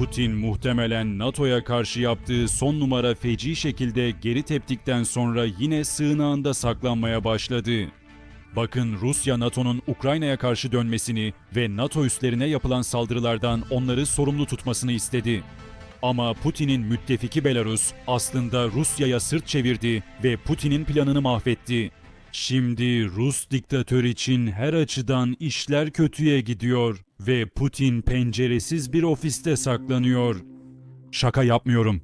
Putin muhtemelen NATO'ya karşı yaptığı son numara feci şekilde geri teptikten sonra yine sığınağında saklanmaya başladı. Bakın Rusya NATO'nun Ukrayna'ya karşı dönmesini ve NATO üslerine yapılan saldırılardan onları sorumlu tutmasını istedi. Ama Putin'in müttefiki Belarus aslında Rusya'ya sırt çevirdi ve Putin'in planını mahvetti. Şimdi Rus diktatör için her açıdan işler kötüye gidiyor ve Putin penceresiz bir ofiste saklanıyor. Şaka yapmıyorum.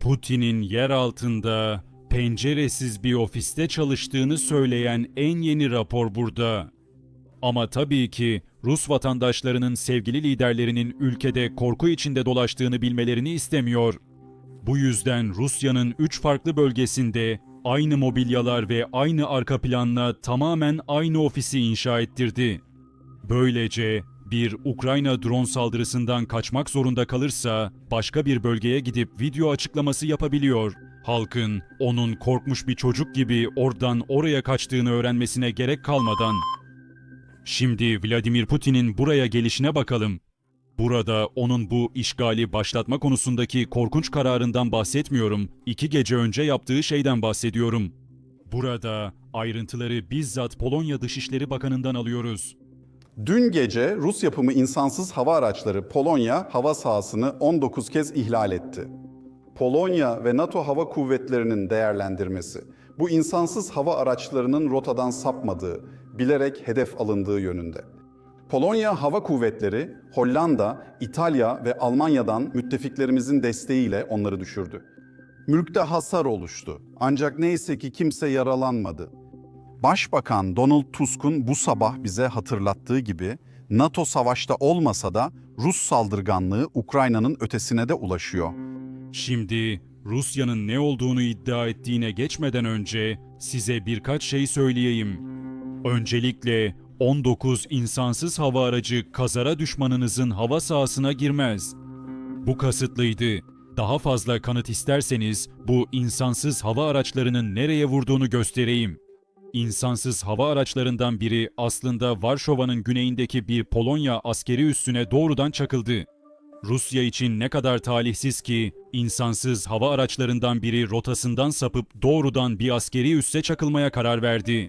Putin'in yer altında penceresiz bir ofiste çalıştığını söyleyen en yeni rapor burada. Ama tabii ki Rus vatandaşlarının sevgili liderlerinin ülkede korku içinde dolaştığını bilmelerini istemiyor. Bu yüzden Rusya'nın 3 farklı bölgesinde aynı mobilyalar ve aynı arka planla tamamen aynı ofisi inşa ettirdi. Böylece bir Ukrayna drone saldırısından kaçmak zorunda kalırsa başka bir bölgeye gidip video açıklaması yapabiliyor. Halkın onun korkmuş bir çocuk gibi oradan oraya kaçtığını öğrenmesine gerek kalmadan. Şimdi Vladimir Putin'in buraya gelişine bakalım. Burada onun bu işgali başlatma konusundaki korkunç kararından bahsetmiyorum. İki gece önce yaptığı şeyden bahsediyorum. Burada ayrıntıları bizzat Polonya Dışişleri Bakanı'ndan alıyoruz. Dün gece Rus yapımı insansız hava araçları Polonya hava sahasını 19 kez ihlal etti. Polonya ve NATO hava kuvvetlerinin değerlendirmesi bu insansız hava araçlarının rotadan sapmadığı, bilerek hedef alındığı yönünde. Polonya Hava Kuvvetleri, Hollanda, İtalya ve Almanya'dan müttefiklerimizin desteğiyle onları düşürdü. Mülkte hasar oluştu. Ancak neyse ki kimse yaralanmadı. Başbakan Donald Tusk'un bu sabah bize hatırlattığı gibi NATO savaşta olmasa da Rus saldırganlığı Ukrayna'nın ötesine de ulaşıyor. Şimdi Rusya'nın ne olduğunu iddia ettiğine geçmeden önce size birkaç şey söyleyeyim. Öncelikle 19 insansız hava aracı kazara düşmanınızın hava sahasına girmez. Bu kasıtlıydı. Daha fazla kanıt isterseniz bu insansız hava araçlarının nereye vurduğunu göstereyim. İnsansız hava araçlarından biri aslında Varşova'nın güneyindeki bir Polonya askeri üssüne doğrudan çakıldı. Rusya için ne kadar talihsiz ki insansız hava araçlarından biri rotasından sapıp doğrudan bir askeri üsse çakılmaya karar verdi.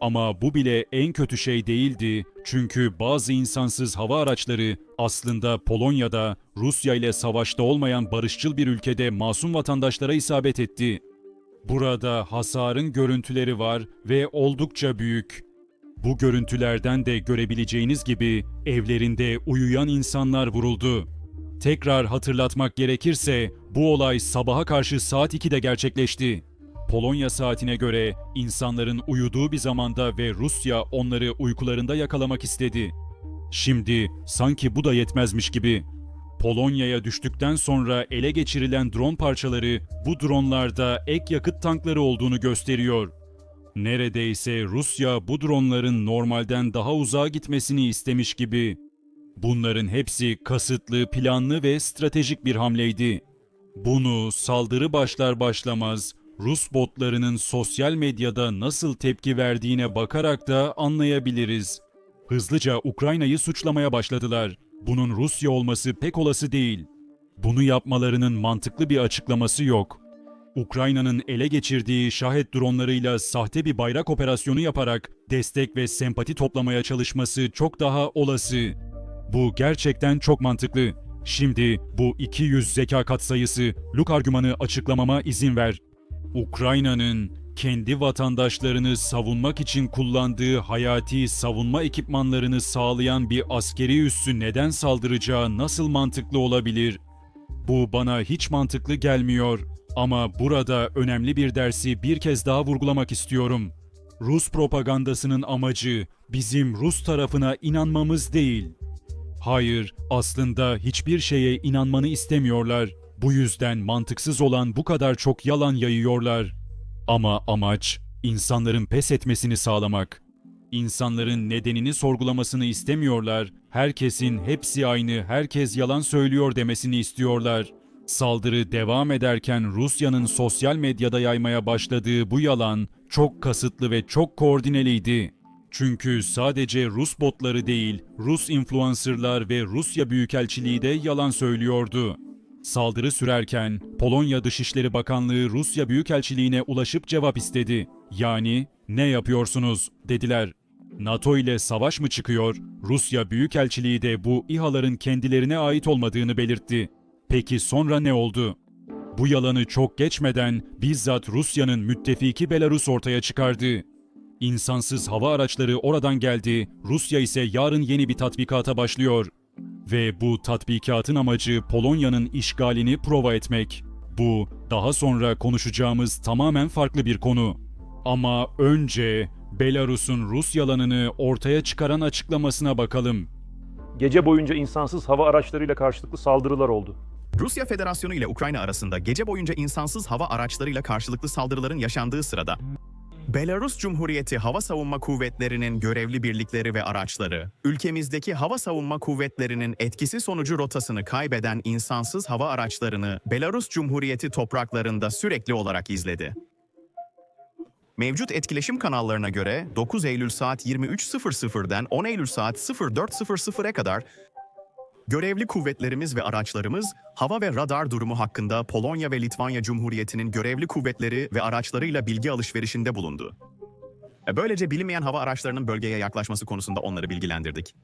Ama bu bile en kötü şey değildi çünkü bazı insansız hava araçları aslında Polonya'da Rusya ile savaşta olmayan barışçıl bir ülkede masum vatandaşlara isabet etti. Burada hasarın görüntüleri var ve oldukça büyük. Bu görüntülerden de görebileceğiniz gibi evlerinde uyuyan insanlar vuruldu. Tekrar hatırlatmak gerekirse bu olay sabaha karşı saat 2'de gerçekleşti. Polonya saatine göre insanların uyuduğu bir zamanda ve Rusya onları uykularında yakalamak istedi. Şimdi sanki bu da yetmezmiş gibi. Polonya'ya düştükten sonra ele geçirilen drone parçaları bu dronlarda ek yakıt tankları olduğunu gösteriyor. Neredeyse Rusya bu dronların normalden daha uzağa gitmesini istemiş gibi. Bunların hepsi kasıtlı, planlı ve stratejik bir hamleydi. Bunu saldırı başlar başlamaz Rus botlarının sosyal medyada nasıl tepki verdiğine bakarak da anlayabiliriz. Hızlıca Ukrayna'yı suçlamaya başladılar. Bunun Rusya olması pek olası değil. Bunu yapmalarının mantıklı bir açıklaması yok. Ukrayna'nın ele geçirdiği şahet dronlarıyla sahte bir bayrak operasyonu yaparak destek ve sempati toplamaya çalışması çok daha olası. Bu gerçekten çok mantıklı. Şimdi bu 200 zeka katsayısı Luk argümanı açıklamama izin ver. Ukrayna'nın kendi vatandaşlarını savunmak için kullandığı hayati savunma ekipmanlarını sağlayan bir askeri üssü neden saldıracağı nasıl mantıklı olabilir? Bu bana hiç mantıklı gelmiyor ama burada önemli bir dersi bir kez daha vurgulamak istiyorum. Rus propagandasının amacı bizim Rus tarafına inanmamız değil. Hayır, aslında hiçbir şeye inanmanı istemiyorlar. Bu yüzden mantıksız olan bu kadar çok yalan yayıyorlar. Ama amaç insanların pes etmesini sağlamak. İnsanların nedenini sorgulamasını istemiyorlar. Herkesin hepsi aynı, herkes yalan söylüyor demesini istiyorlar. Saldırı devam ederken Rusya'nın sosyal medyada yaymaya başladığı bu yalan çok kasıtlı ve çok koordineliydi. Çünkü sadece Rus botları değil, Rus influencerlar ve Rusya Büyükelçiliği de yalan söylüyordu. Saldırı sürerken Polonya Dışişleri Bakanlığı Rusya Büyükelçiliğine ulaşıp cevap istedi. Yani ne yapıyorsunuz dediler. NATO ile savaş mı çıkıyor? Rusya Büyükelçiliği de bu İHA'ların kendilerine ait olmadığını belirtti. Peki sonra ne oldu? Bu yalanı çok geçmeden bizzat Rusya'nın müttefiki Belarus ortaya çıkardı. İnsansız hava araçları oradan geldi, Rusya ise yarın yeni bir tatbikata başlıyor. Ve bu tatbikatın amacı Polonya'nın işgalini prova etmek. Bu daha sonra konuşacağımız tamamen farklı bir konu. Ama önce Belarus'un Rus yalanını ortaya çıkaran açıklamasına bakalım. Gece boyunca insansız hava araçlarıyla karşılıklı saldırılar oldu. Rusya Federasyonu ile Ukrayna arasında gece boyunca insansız hava araçlarıyla karşılıklı saldırıların yaşandığı sırada Belarus Cumhuriyeti Hava Savunma Kuvvetleri'nin görevli birlikleri ve araçları, ülkemizdeki hava savunma kuvvetlerinin etkisi sonucu rotasını kaybeden insansız hava araçlarını Belarus Cumhuriyeti topraklarında sürekli olarak izledi. Mevcut etkileşim kanallarına göre 9 Eylül saat 23.00'den 10 Eylül saat 04.00'e kadar Görevli kuvvetlerimiz ve araçlarımız hava ve radar durumu hakkında Polonya ve Litvanya Cumhuriyeti'nin görevli kuvvetleri ve araçlarıyla bilgi alışverişinde bulundu. E, Böylece bilinmeyen hava araçlarının bölgeye yaklaşması konusunda onları bilgilendirdik.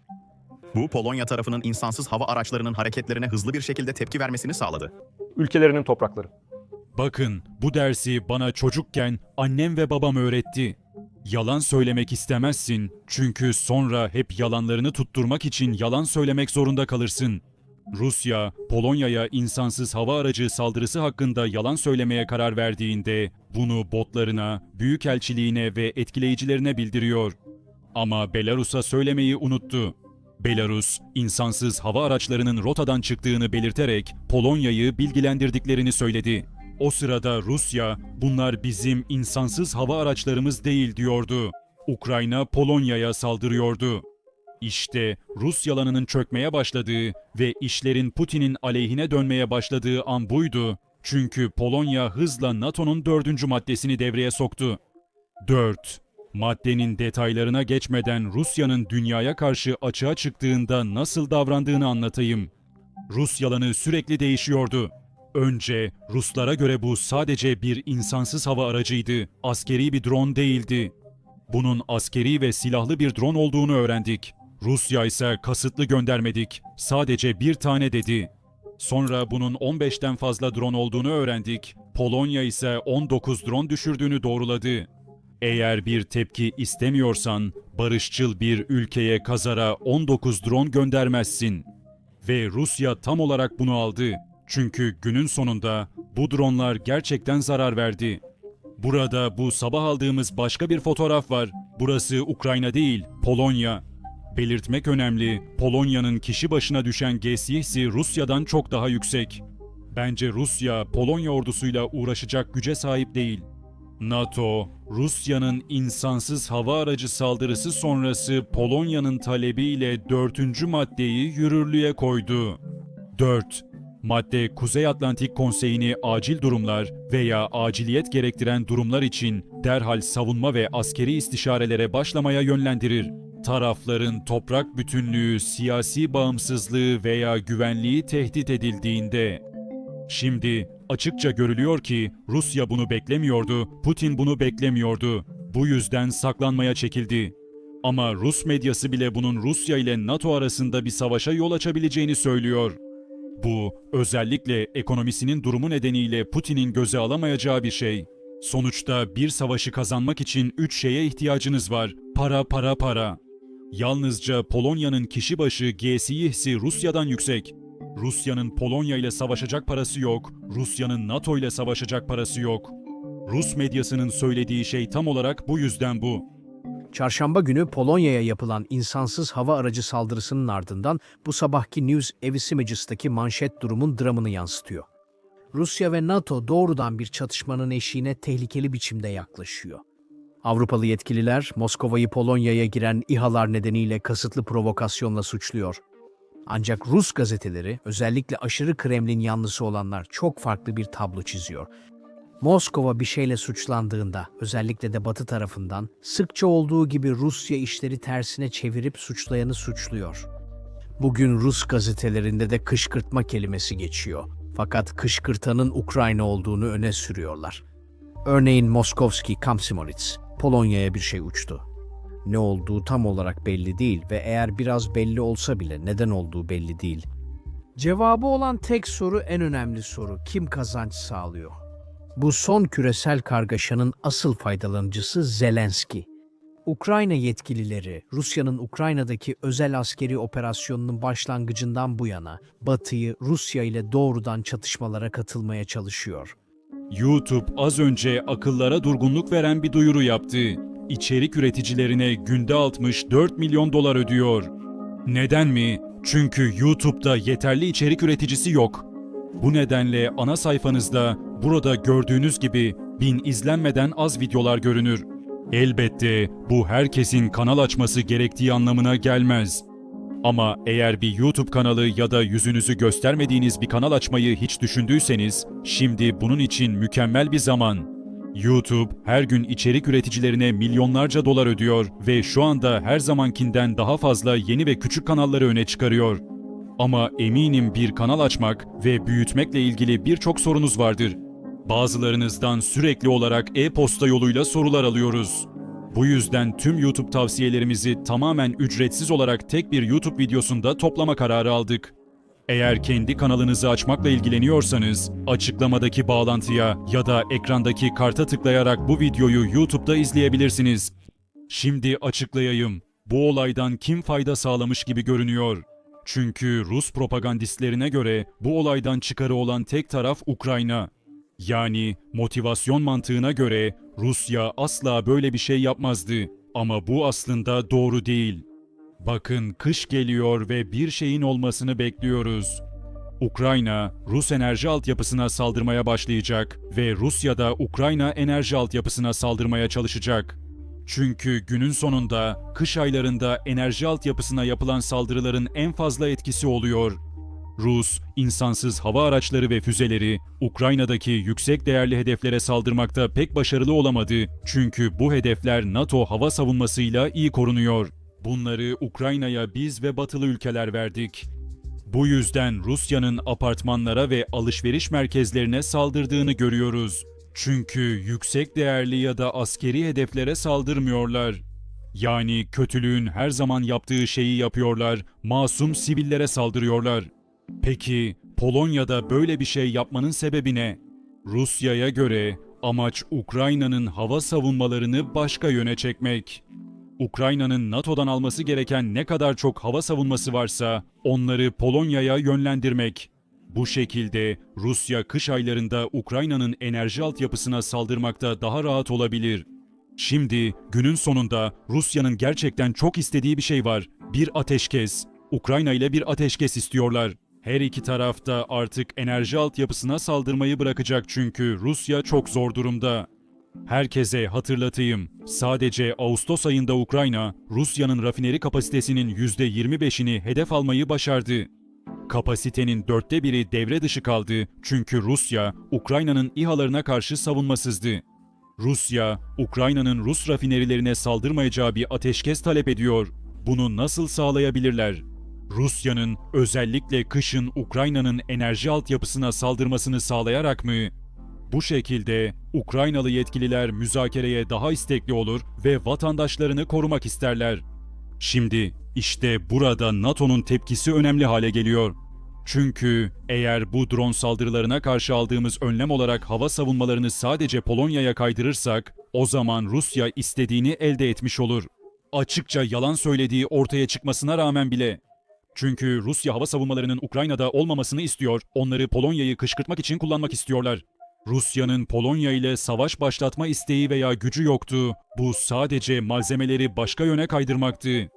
Bu Polonya tarafının insansız hava araçlarının hareketlerine hızlı bir şekilde tepki vermesini sağladı. Ülkelerinin toprakları. Bakın, bu dersi bana çocukken annem ve babam öğretti. Yalan söylemek istemezsin çünkü sonra hep yalanlarını tutturmak için yalan söylemek zorunda kalırsın. Rusya, Polonya'ya insansız hava aracı saldırısı hakkında yalan söylemeye karar verdiğinde bunu botlarına, büyükelçiliğine ve etkileyicilerine bildiriyor. Ama Belarus'a söylemeyi unuttu. Belarus, insansız hava araçlarının rotadan çıktığını belirterek Polonya'yı bilgilendirdiklerini söyledi. O sırada Rusya, bunlar bizim insansız hava araçlarımız değil diyordu. Ukrayna Polonya'ya saldırıyordu. İşte Rus yalanının çökmeye başladığı ve işlerin Putin'in aleyhine dönmeye başladığı an buydu. Çünkü Polonya hızla NATO'nun dördüncü maddesini devreye soktu. 4. Maddenin detaylarına geçmeden Rusya'nın dünyaya karşı açığa çıktığında nasıl davrandığını anlatayım. Rus yalanı sürekli değişiyordu. Önce Ruslara göre bu sadece bir insansız hava aracıydı, askeri bir drone değildi. Bunun askeri ve silahlı bir drone olduğunu öğrendik. Rusya ise kasıtlı göndermedik, sadece bir tane dedi. Sonra bunun 15'ten fazla drone olduğunu öğrendik. Polonya ise 19 drone düşürdüğünü doğruladı. Eğer bir tepki istemiyorsan barışçıl bir ülkeye kazara 19 drone göndermezsin. Ve Rusya tam olarak bunu aldı. Çünkü günün sonunda bu dronlar gerçekten zarar verdi. Burada bu sabah aldığımız başka bir fotoğraf var. Burası Ukrayna değil, Polonya. Belirtmek önemli, Polonya'nın kişi başına düşen GSİH'si Rusya'dan çok daha yüksek. Bence Rusya, Polonya ordusuyla uğraşacak güce sahip değil. NATO, Rusya'nın insansız hava aracı saldırısı sonrası Polonya'nın talebiyle dördüncü maddeyi yürürlüğe koydu. 4. Madde Kuzey Atlantik Konseyi'ni acil durumlar veya aciliyet gerektiren durumlar için derhal savunma ve askeri istişarelere başlamaya yönlendirir. Tarafların toprak bütünlüğü, siyasi bağımsızlığı veya güvenliği tehdit edildiğinde Şimdi açıkça görülüyor ki Rusya bunu beklemiyordu, Putin bunu beklemiyordu. Bu yüzden saklanmaya çekildi. Ama Rus medyası bile bunun Rusya ile NATO arasında bir savaşa yol açabileceğini söylüyor. Bu özellikle ekonomisinin durumu nedeniyle Putin'in göze alamayacağı bir şey. Sonuçta bir savaşı kazanmak için üç şeye ihtiyacınız var. Para, para, para. Yalnızca Polonya'nın kişi başı GSİH'si Rusya'dan yüksek. Rusya'nın Polonya ile savaşacak parası yok. Rusya'nın NATO ile savaşacak parası yok. Rus medyasının söylediği şey tam olarak bu yüzden bu. Çarşamba günü Polonya'ya yapılan insansız hava aracı saldırısının ardından bu sabahki News Evis Images'taki manşet durumun dramını yansıtıyor. Rusya ve NATO doğrudan bir çatışmanın eşiğine tehlikeli biçimde yaklaşıyor. Avrupalı yetkililer Moskova'yı Polonya'ya giren İHA'lar nedeniyle kasıtlı provokasyonla suçluyor. Ancak Rus gazeteleri, özellikle aşırı Kremlin yanlısı olanlar çok farklı bir tablo çiziyor. Moskova bir şeyle suçlandığında, özellikle de Batı tarafından, sıkça olduğu gibi Rusya işleri tersine çevirip suçlayanı suçluyor. Bugün Rus gazetelerinde de kışkırtma kelimesi geçiyor. Fakat kışkırtanın Ukrayna olduğunu öne sürüyorlar. Örneğin Moskovski Kamsimoritz, Polonya'ya bir şey uçtu. Ne olduğu tam olarak belli değil ve eğer biraz belli olsa bile neden olduğu belli değil. Cevabı olan tek soru en önemli soru. Kim kazanç sağlıyor? Bu son küresel kargaşanın asıl faydalanıcısı Zelenski. Ukrayna yetkilileri Rusya'nın Ukrayna'daki özel askeri operasyonunun başlangıcından bu yana Batı'yı Rusya ile doğrudan çatışmalara katılmaya çalışıyor. YouTube az önce akıllara durgunluk veren bir duyuru yaptı. İçerik üreticilerine günde 64 milyon dolar ödüyor. Neden mi? Çünkü YouTube'da yeterli içerik üreticisi yok. Bu nedenle ana sayfanızda burada gördüğünüz gibi bin izlenmeden az videolar görünür. Elbette bu herkesin kanal açması gerektiği anlamına gelmez. Ama eğer bir YouTube kanalı ya da yüzünüzü göstermediğiniz bir kanal açmayı hiç düşündüyseniz, şimdi bunun için mükemmel bir zaman. YouTube her gün içerik üreticilerine milyonlarca dolar ödüyor ve şu anda her zamankinden daha fazla yeni ve küçük kanalları öne çıkarıyor. Ama eminim bir kanal açmak ve büyütmekle ilgili birçok sorunuz vardır. Bazılarınızdan sürekli olarak e-posta yoluyla sorular alıyoruz. Bu yüzden tüm YouTube tavsiyelerimizi tamamen ücretsiz olarak tek bir YouTube videosunda toplama kararı aldık. Eğer kendi kanalınızı açmakla ilgileniyorsanız, açıklamadaki bağlantıya ya da ekrandaki karta tıklayarak bu videoyu YouTube'da izleyebilirsiniz. Şimdi açıklayayım. Bu olaydan kim fayda sağlamış gibi görünüyor? Çünkü Rus propagandistlerine göre bu olaydan çıkarı olan tek taraf Ukrayna. Yani motivasyon mantığına göre Rusya asla böyle bir şey yapmazdı. Ama bu aslında doğru değil. Bakın kış geliyor ve bir şeyin olmasını bekliyoruz. Ukrayna, Rus enerji altyapısına saldırmaya başlayacak ve Rusya da Ukrayna enerji altyapısına saldırmaya çalışacak. Çünkü günün sonunda kış aylarında enerji altyapısına yapılan saldırıların en fazla etkisi oluyor. Rus, insansız hava araçları ve füzeleri Ukrayna'daki yüksek değerli hedeflere saldırmakta pek başarılı olamadı. Çünkü bu hedefler NATO hava savunmasıyla iyi korunuyor. Bunları Ukrayna'ya biz ve batılı ülkeler verdik. Bu yüzden Rusya'nın apartmanlara ve alışveriş merkezlerine saldırdığını görüyoruz. Çünkü yüksek değerli ya da askeri hedeflere saldırmıyorlar. Yani kötülüğün her zaman yaptığı şeyi yapıyorlar, masum sivillere saldırıyorlar. Peki Polonya'da böyle bir şey yapmanın sebebi ne? Rusya'ya göre amaç Ukrayna'nın hava savunmalarını başka yöne çekmek. Ukrayna'nın NATO'dan alması gereken ne kadar çok hava savunması varsa onları Polonya'ya yönlendirmek. Bu şekilde Rusya kış aylarında Ukrayna'nın enerji altyapısına saldırmakta daha rahat olabilir. Şimdi günün sonunda Rusya'nın gerçekten çok istediği bir şey var. Bir ateşkes. Ukrayna ile bir ateşkes istiyorlar. Her iki taraf da artık enerji altyapısına saldırmayı bırakacak çünkü Rusya çok zor durumda. Herkese hatırlatayım. Sadece Ağustos ayında Ukrayna, Rusya'nın rafineri kapasitesinin %25'ini hedef almayı başardı. Kapasitenin dörtte biri devre dışı kaldı çünkü Rusya, Ukrayna'nın İHA'larına karşı savunmasızdı. Rusya, Ukrayna'nın Rus rafinerilerine saldırmayacağı bir ateşkes talep ediyor. Bunu nasıl sağlayabilirler? Rusya'nın özellikle kışın Ukrayna'nın enerji altyapısına saldırmasını sağlayarak mı? Bu şekilde Ukraynalı yetkililer müzakereye daha istekli olur ve vatandaşlarını korumak isterler. Şimdi işte burada NATO'nun tepkisi önemli hale geliyor. Çünkü eğer bu drone saldırılarına karşı aldığımız önlem olarak hava savunmalarını sadece Polonya'ya kaydırırsak, o zaman Rusya istediğini elde etmiş olur. Açıkça yalan söylediği ortaya çıkmasına rağmen bile. Çünkü Rusya hava savunmalarının Ukrayna'da olmamasını istiyor, onları Polonya'yı kışkırtmak için kullanmak istiyorlar. Rusya'nın Polonya ile savaş başlatma isteği veya gücü yoktu. Bu sadece malzemeleri başka yöne kaydırmaktı.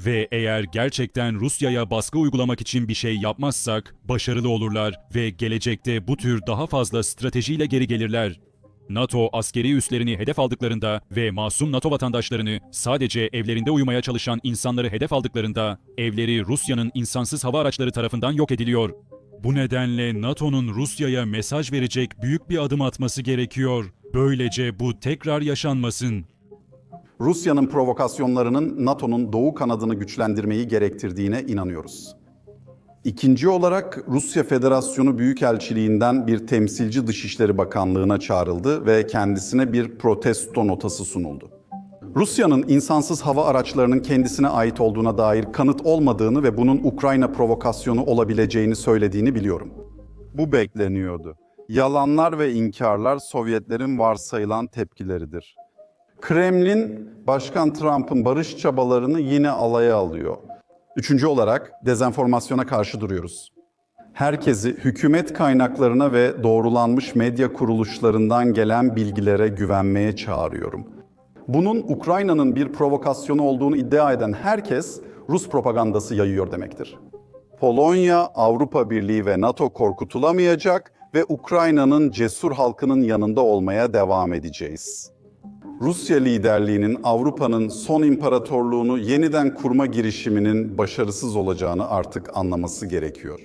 Ve eğer gerçekten Rusya'ya baskı uygulamak için bir şey yapmazsak başarılı olurlar ve gelecekte bu tür daha fazla stratejiyle geri gelirler. NATO askeri üslerini hedef aldıklarında ve masum NATO vatandaşlarını sadece evlerinde uyumaya çalışan insanları hedef aldıklarında evleri Rusya'nın insansız hava araçları tarafından yok ediliyor. Bu nedenle NATO'nun Rusya'ya mesaj verecek büyük bir adım atması gerekiyor. Böylece bu tekrar yaşanmasın. Rusya'nın provokasyonlarının NATO'nun doğu kanadını güçlendirmeyi gerektirdiğine inanıyoruz. İkinci olarak Rusya Federasyonu Büyükelçiliğinden bir temsilci Dışişleri Bakanlığı'na çağrıldı ve kendisine bir protesto notası sunuldu. Rusya'nın insansız hava araçlarının kendisine ait olduğuna dair kanıt olmadığını ve bunun Ukrayna provokasyonu olabileceğini söylediğini biliyorum. Bu bekleniyordu. Yalanlar ve inkarlar Sovyetlerin varsayılan tepkileridir. Kremlin, Başkan Trump'ın barış çabalarını yine alaya alıyor. Üçüncü olarak dezenformasyona karşı duruyoruz. Herkesi hükümet kaynaklarına ve doğrulanmış medya kuruluşlarından gelen bilgilere güvenmeye çağırıyorum. Bunun Ukrayna'nın bir provokasyonu olduğunu iddia eden herkes Rus propagandası yayıyor demektir. Polonya, Avrupa Birliği ve NATO korkutulamayacak ve Ukrayna'nın cesur halkının yanında olmaya devam edeceğiz. Rusya liderliğinin Avrupa'nın son imparatorluğunu yeniden kurma girişiminin başarısız olacağını artık anlaması gerekiyor.